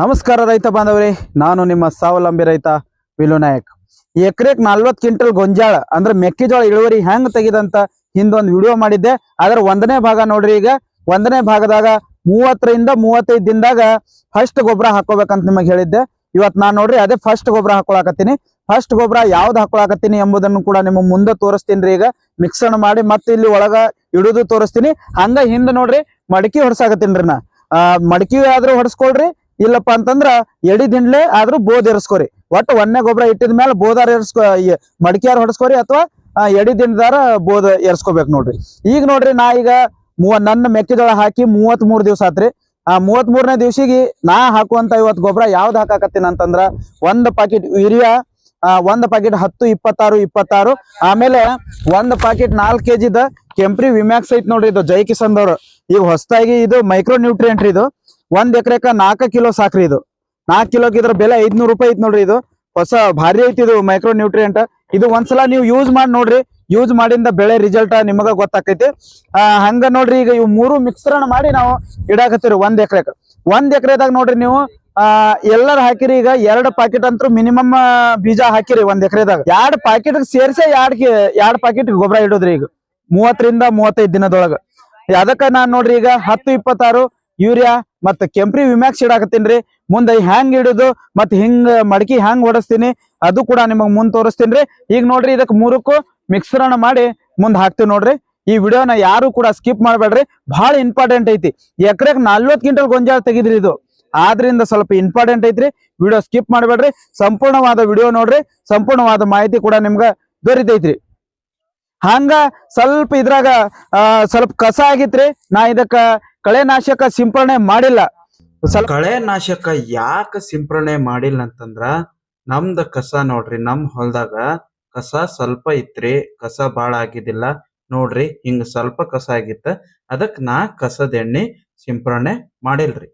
ನಮಸ್ಕಾರ ರೈತ ಬಾಂಧವ್ರಿ, ನಾನು ನಿಮ್ಮ ಸ್ವಾವಲಂಬಿ ರೈತ ವಿಲು ನಾಯಕ್. ಎಕರೆಕ್ ನಲ್ವತ್ ಕ್ವಿಂಟಲ್ ಗೊಂಜಾಳ, ಅಂದ್ರೆ ಮೆಕ್ಕೆಜೋಳ ಇಳುವರಿ ಹೆಂಗ್ ತೆಗಿದಂತ ಹಿಂದೊಂದು ವಿಡಿಯೋ ಮಾಡಿದ್ದೆ. ಅದರ ಒಂದನೇ ಭಾಗ ನೋಡ್ರಿ ಈಗ. ಒಂದನೇ ಭಾಗದಾಗ ಮೂವತ್ತರಿಂದ ಮೂವತ್ತೈದು ದಿನದಾಗ ಫಸ್ಟ್ ಗೊಬ್ಬರ ಹಾಕೋಬೇಕಂತ ನಿಮಗೆ ಹೇಳಿದ್ದೆ. ಇವತ್ ನಾನ್ ನೋಡ್ರಿ ಅದೇ ಫಸ್ಟ್ ಗೊಬ್ಬರ ಹಾಕೊಳಕತ್ತೀನಿ. ಫಸ್ಟ್ ಗೊಬ್ಬರ ಯಾವ್ದು ಹಾಕೊಳಕತ್ತೀನಿ ಎಂಬುದನ್ನು ಕೂಡ ನಿಮ್ಮ ಮುಂದೆ ತೋರಿಸ್ತೀನಿ ಈಗ. ಮಿಕ್ಸರ್ ಮಾಡಿ ಮತ್ತೆ ಇಲ್ಲಿ ಒಳಗ ಇಡುದು ತೋರಿಸ್ತೀನಿ. ಹಂಗ ಹಿಂದ ನೋಡ್ರಿ, ಮಡಕಿ ಹೊಡ್ಸಾಕತ್ತೀನ್ರಿ ನಾ. ಮಡಕಿ ಆದ್ರೂ ಹೊಡ್ಸ್ಕೊಳ್ರಿ ಇಲ್ಲಪ್ಪ ಅಂತಂದ್ರ ಎಡಿ ದಿಂಡ್ಲೆ ಆದ್ರೂ ಬೋದ್ ಏರ್ಸ್ಕೊರಿ ಒಟ್ಟು ಒಂದೇ ಗೊಬ್ಬರ ಇಟ್ಟಿದ ಮೇಲೆ ಬೋದಾರ ಏರ್ಸ್ಕೊ ಈ ಹೊಡಸ್ಕೋರಿ ಅಥವಾ ಎಡಿ ದಿಂಡದಾರ ಬೋದ್ ಎರ್ಸ್ಕೋಬೇಕು ನೋಡ್ರಿ. ಈಗ ನೋಡ್ರಿ ನಾ ಈಗ ಮೂವ, ನನ್ನ ಮೆಕ್ಕೆಜೋಳ ಹಾಕಿ ಮೂವತ್ತ್ ಮೂರ್ ದಿವಸ ಆತ್ರಿ. ಆ ಮೂವತ್ತ್ ಮೂರನೇ ದಿವ್ಸಿಗೆ ನಾ ಹಾಕುವಂತ ಇವತ್ ಗೊಬ್ಬರ ಯಾವ್ದು ಹಾಕಾಕತ್ತೀನಿ ಅಂತಂದ್ರ ಒಂದ್ ಪಾಕೆಟ್ ಯೂರಿಯಾ ಒಂದ್ ಪಾಕೆಟ್ ಹತ್ತು, ಇಪ್ಪತ್ತಾರು ಇಪ್ಪತ್ತಾರು, ಆಮೇಲೆ ಒಂದ್ ಪಾಕೆಟ್ ನಾಲ್ಕು ಕೆಜಿದ ಕೆಂಪ್ರಿ ವಿಮ್ಯಾಕ್ಸ್ ಐತ್ ನೋಡ್ರಿ ಇದು ಜೈ ಕಿಸನ್ ಈಗ ಹೊಸದಾಗಿ ಇದು ಮೈಕ್ರೋ ನ್ಯೂಟ್ರಿಯೆಂಟ್ ಇದು. ಒಂದ್ ಎಕರೆಕ ನಾಲ್ಕ ಕಿಲೋ ಸಾಕ್ರಿ ಇದು. ನಾಲ್ಕು ಕಿಲೋಕ್ ಇದ್ರ ಬೆಲೆ ಐದ್ನೂರು ರೂಪಾಯಿ ಐತ್ ನೋಡ್ರಿ ಇದು. ಹೊಸ ಭಾರಿ ಐತಿ ಇದು ಮೈಕ್ರೋ ನ್ಯೂಟ್ರಿಯೆಂಟ್ ಇದು ಒಂದ್ಸಲ ನೀವು ಯೂಸ್ ಮಾಡಿ ನೋಡ್ರಿ. ಯೂಸ್ ಮಾಡಿಂದ ಬೆಳೆ ರಿಸಲ್ಟ್ ನಿಮಗ ಗೊತ್ತಾಕೈತಿ. ಹಂಗ ನೋಡ್ರಿ ಈಗ ಇವು ಮೂರು ಮಿಕ್ಸರಣ ಮಾಡಿ ನಾವು ಇಡಾಕತ್ತೀರಿ ಒಂದ್ ಎಕರೆಕ. ಒಂದ್ ಎಕರೆದಾಗ ನೋಡ್ರಿ ನೀವು, ಆ, ಎಲ್ಲರ ಹಾಕಿರಿ ಈಗ ಎರಡ್ ಪಾಕೆಟ್ ಅಂತೂ ಮಿನಿಮಮ್ ಬೀಜ ಹಾಕಿರಿ ಒಂದ್ ಎಕರೆದಾಗ. ಎರಡ್ ಪಾಕೆಟ್ ಸೇರ್ಸೆ ಎರಡ್ ಎರಡ್ ಪಾಕೆಟ್ ಗೊಬ್ಬರ ಇಡೋದ್ರಿ ಈಗ. ಮೂವತ್ತರಿಂದ ಮೂವತ್ತೈದು ದಿನದೊಳಗ. ಅದಕ್ಕ ನಾನ್ ನೋಡ್ರಿ ಈಗ ಹತ್ತು ಇಪ್ಪತ್ತಾರು ಯೂರಿಯಾ ಮತ್ತ ಕೆಂಪ್ರಿ ವಿಮ್ಯಾಕ್ಸ್ ಇಡಾಕತ್ತೀನ್ರಿ ಮುಂದೆ ಹ್ಯಾಂಗ್ ಹಿಡಿದು ಮತ್ತೆ ಹಿಂಗ್ ಮಡಕಿ ಹ್ಯಾಂಗ್ ಓಡಿಸ್ತೀನಿ, ಅದು ಕೂಡ ನಿಮಗ್ ಮುಂದ್ ತೋರಿಸ್ತೀನ್ರಿ ಈಗ ನೋಡ್ರಿ ಇದಕ್ ಮೂರಕ್ಕೂ ಮಿಕ್ಸರಣ ಮಾಡಿ ಮುಂದ್ ಹಾಕ್ತಿವಿ ನೋಡ್ರಿ. ಈ ವಿಡಿಯೋನ ಯಾರು ಕೂಡ ಸ್ಕಿಪ್ ಮಾಡ್ಬೇಡ್ರಿ ಬಹಳ ಇಂಪಾರ್ಟೆಂಟ್ ಐತಿ. ಎಕರೆಕ್ ನಲ್ವತ್ ಕ್ವಿಂಟಲ್ ಗೊಂಜಾಳ ತೆಗಿದ್ರಿ ಇದು. ಆದ್ರಿಂದ ಸ್ವಲ್ಪ ಇಂಪಾರ್ಟೆಂಟ್ ಐತ್ರಿ. ವಿಡಿಯೋ ಸ್ಕಿಪ್ ಮಾಡ್ಬೇಡ್ರಿ. ಸಂಪೂರ್ಣವಾದ ವಿಡಿಯೋ ನೋಡ್ರಿ. ಸಂಪೂರ್ಣವಾದ ಮಾಹಿತಿ ಕೂಡ ನಿಮ್ಗ ದೊರಿತೈತ್ರಿ. ಹಂಗ ಸ್ವಲ್ಪ ಇದ್ರಾಗ ಸ್ವಲ್ಪ ಕಸ ಆಗಿತ್ರಿ. ನಾ ಇದಕ್ಕ ಕಳೆನಾಶಕ ಸಿಂಪರಣೆ ಮಾಡಿಲ್ಲ. ಸ್ವಲ್ಪ ಕಳೆನಾಶಕ ಯಾಕ ಸಿಂಪರಣೆ ಮಾಡಿಲ್ಲ ಅಂತಂದ್ರ, ನಮ್ದ ಕಸ ನೋಡ್ರಿ, ನಮ್ ಹೊಲ್ದಾಗ ಕಸ ಸ್ವಲ್ಪ ಇತ್ರಿ, ಕಸ ಬಾಳ ಆಗಿದಿಲ್ಲ ನೋಡ್ರಿ, ಹಿಂಗ ಸ್ವಲ್ಪ ಕಸ ಆಗಿತ್ತ, ಅದಕ್ ನಾ ಕಸದ ಎಣ್ಣೆ ಸಿಂಪರಣೆ ಮಾಡಿಲ್ರಿ.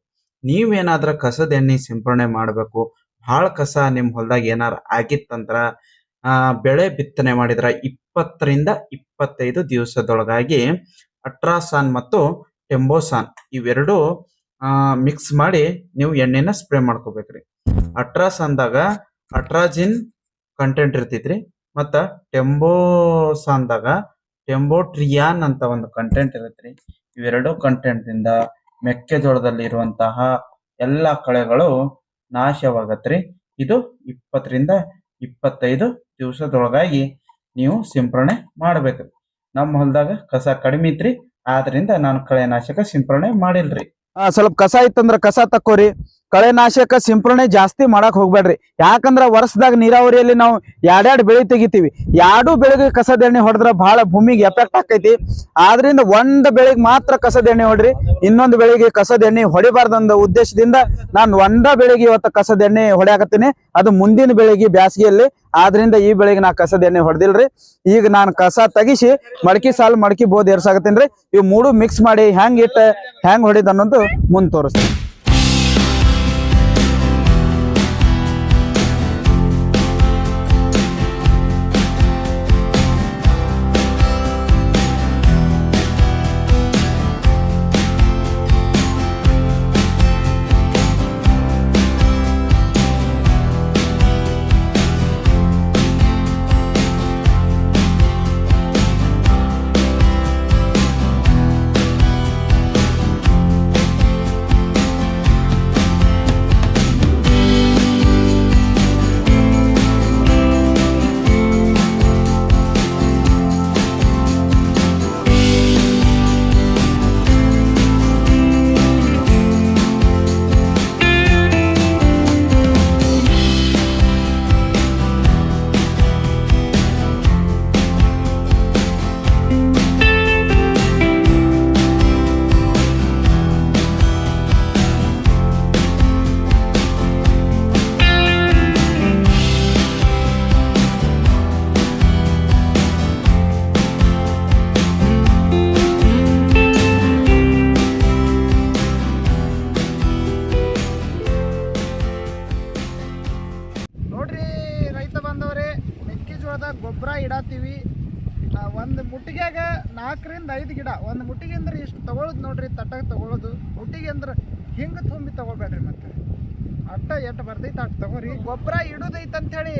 ನೀವೇನಾದ್ರ ಕಸದ ಎಣ್ಣೆ ಸಿಂಪರಣೆ ಮಾಡ್ಬೇಕು ಬಹಳ ಕಸ ನಿಮ್ ಹೊಲ್ದಾಗ ಏನಾರ ಆಗಿತ್ತಂದ್ರ, ಆ, ಬೆಳೆ ಬಿತ್ತನೆ ಮಾಡಿದ್ರ ಇಪ್ಪತ್ತರಿಂದ ಇಪ್ಪತ್ತೈದು ದಿವಸದೊಳಗಾಗಿ ಅಟ್ರಾಸಾನ್ ಮತ್ತು ಟೆಂಬೋಸಾನ್ ಇವೆರಡು ಮಿಕ್ಸ್ ಮಾಡಿ ನೀವು ಎಣ್ಣೆನ ಸ್ಪ್ರೇ ಮಾಡ್ಕೋಬೇಕ್ರಿ. ಅಟ್ರಾಸಾನ್ದಾಗ ಅಟ್ರಾಜಿನ್ ಕಂಟೆಂಟ್ ಇರ್ತೈತ್ರಿ, ಮತ್ತ ಟೆಂಬೋಸಾನ್ದಾಗ ಟೆಂಬೋಟ್ರಿಯಾನ್ ಅಂತ ಒಂದು ಕಂಟೆಂಟ್ ಇರತ್ರಿ. ಇವೆರಡು ಕಂಟೆಂಟ್ ಇಂದ ಮೆಕ್ಕೆಜೋಳದಲ್ಲಿ ಇರುವಂತಹ ಎಲ್ಲ ಕಳೆಗಳು ನಾಶವಾಗತ್ರಿ. ಇದು ಇಪ್ಪತ್ತರಿಂದ ಇಪ್ಪತ್ತೈದು ದಿವಸದೊಳಗಾಗಿ ನೀವು ಸಿಂಪರಣೆ ಮಾಡಬೇಕು. ನಮ್ಮ ಹೊಲದಾಗ ಕಸ ಕಡಿಮೆ ಇತ್ರಿ ಆದ್ರಿಂದ ನಾನು ಕಳೆನಾಶಕ ಸಿಂಪರಣೆ ಮಾಡಿಲ್ರಿ. ಸ್ವಲ್ಪ ಕಸ ಇತ್ತಂದ್ರ ಕಸ ತಕ್ಕೋರಿ. ಕಳೆನಾಶಕ ಸಿಂಪರಣೆ ಜಾಸ್ತಿ ಮಾಡಕ್ ಹೋಗ್ಬೇಡ್ರಿ. ಯಾಕಂದ್ರ ವರ್ಷದಾಗ ನೀರಾವರಿಯಲ್ಲಿ ನಾವು ಎರಡೆರಡು ಬೆಳೆ ತೆಗಿತೀವಿ. ಎರಡು ಬೆಳೆಗೆ ಕಸದ ಎಣ್ಣೆ ಹೊಡೆದ್ರ ಬಹಳ ಭೂಮಿಗೆ ಎಫೆಕ್ಟ್ ಆಕೈತಿ. ಆದ್ರಿಂದ ಒಂದ್ ಬೆಳೆಗೆ ಮಾತ್ರ ಕಸದ ಎಣ್ಣೆ ಹೊಡ್ರಿ. ಇನ್ನೊಂದು ಬೆಳೆಗೆ ಕಸದ ಎಣ್ಣೆ ಹೊಡಿಬಾರ್ದಂದ ಉದ್ದೇಶದಿಂದ ನಾನು ಒಂದ ಬೆಳೆಗೆ ಇವತ್ತು ಕಸದ ಎಣ್ಣೆ ಹೊಡ್ಯಾಕತ್ತೀನಿ. ಅದು ಮುಂದಿನ ಬೆಳೆಗೆ ಬ್ಯಾಸಿಗೆಯಲ್ಲಿ. ಆದ್ರಿಂದ ಈ ಬೆಳೆಗೆ ನಾ ಕಸದ ಎಣ್ಣೆ ಹೊಡೆದಿಲ್ರಿ. ಈಗ ನಾನು ಕಸ ತೆಗಿಸಿ ಮಡಕಿ ಸಾಲ್ ಮಡಕಿ ಬೋದ್ ಏರ್ಸಾಕತ್ತೀನಿ ಇವ್ ಮೂರು ಮಿಕ್ಸ್ ಮಾಡಿ ಹೆಂಗ್ ಇಟ್ಟ ಹೆಂಗ್ ಹೊಡಿದ ಅನ್ನೋದು ಮುಂದ್ ತೋರಿಸ್ತೀನಿ. ಒಂದು ಮುಟ್ಟಿಗೆ ಅಂದ್ರೆ ಇಷ್ಟು ತಗೊಳ್ಳೋದು ನೋಡ್ರಿ, ತಟ್ಟಾಗ ತಗೊಳ್ಳೋದು ಮುಟ್ಟಿಗೆ ಅಂದ್ರೆ ಹಿಂಗೆ ತುಂಬಿ ತಗೋಬೇಡ್ರಿ ಮತ್ತೆ? ಅಟ್ಟ ಎಷ್ಟು ಬರ್ತೈತೆ ಅಟ್ಟು ತಗೋರಿ. ಗೊಬ್ಬರ ಇಡೋದೈತೆ ಹೇಳಿ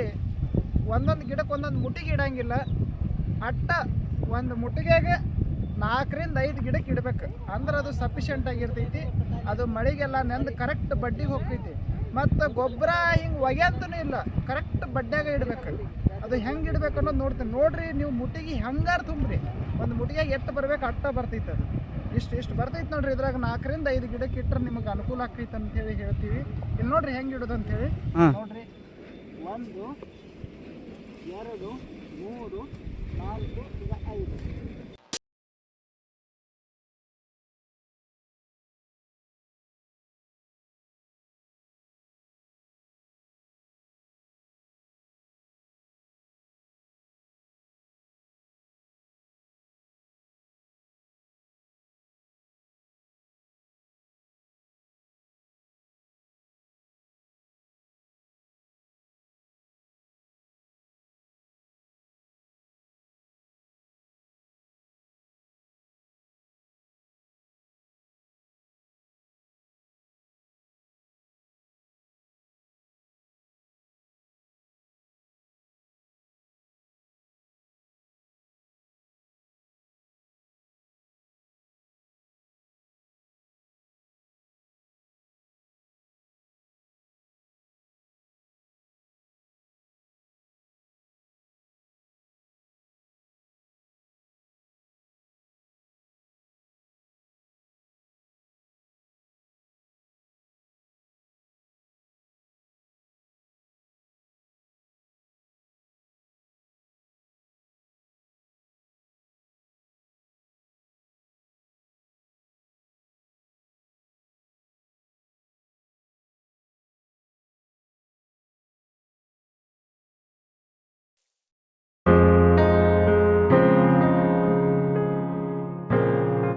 ಒಂದೊಂದು ಗಿಡಕ್ಕೆ ಒಂದೊಂದು ಮುಟ್ಟಿಗೆ ಇಡಂಗಿಲ್ಲ. ಅಟ್ಟ ಒಂದು ಮುಟ್ಟಿಗೆಗೆ ನಾಲ್ಕರಿಂದ ಐದು ಗಿಡಕ್ಕೆ ಇಡಬೇಕು. ಅಂದ್ರೆ ಅದು ಸಫಿಷಿಯೆಂಟ್ ಆಗಿರ್ತೈತಿ ಅದು ಮಳೆಗೆಲ್ಲ ನೆಂದು ಕರೆಕ್ಟ್ ಬಡ್ಡಿಗೆ ಹೋಗ್ತೈತಿ. ಮತ್ತು ಗೊಬ್ಬರ ಹಿಂಗೆ ಒಗ್ಯಂತನೂ ಇಲ್ಲ. ಕರೆಕ್ಟ್ ಬಡ್ಡ್ಯಾಗ ಇಡ್ಬೇಕು. ಅದು ಹೆಂಗೆ ಇಡ್ಬೇಕು ಅನ್ನೋದು ನೋಡ್ತೀನಿ. ನೋಡ್ರಿ ನೀವು ಮುಟ್ಟಿಗೆ ಹೆಂಗಾರು ತುಂಬ್ರಿ. ಒಂದು ಮುಟ್ಟಿಗೆ ಎಷ್ಟು ಬರ್ಬೇಕು ಅಟ್ಟ ಬರ್ತೈತೆ ಅದು. ಇಷ್ಟು ಇಷ್ಟು ಬರ್ತೈತೆ ನೋಡ್ರಿ ಇದ್ರಾಗ ನಾಲ್ಕರಿಂದ ಐದು ಗಿಡಕ್ಕೆ ಇಟ್ಟರೆ ನಿಮಗೆ ಅನುಕೂಲ ಆಗ್ತೈತೆ ಅಂತ ಹೇಳಿ ಹೇಳ್ತೀವಿ. ಇಲ್ಲಿ ನೋಡ್ರಿ ಹೆಂಗೆ ಇಡೋದು ಅಂತ ಹೇಳಿ. ಹ್ಮ್. ನೋಡ್ರಿ ಒಂದು ಎರಡು ಮೂರು ನಾಲ್ಕು ಈಗ ಐದು.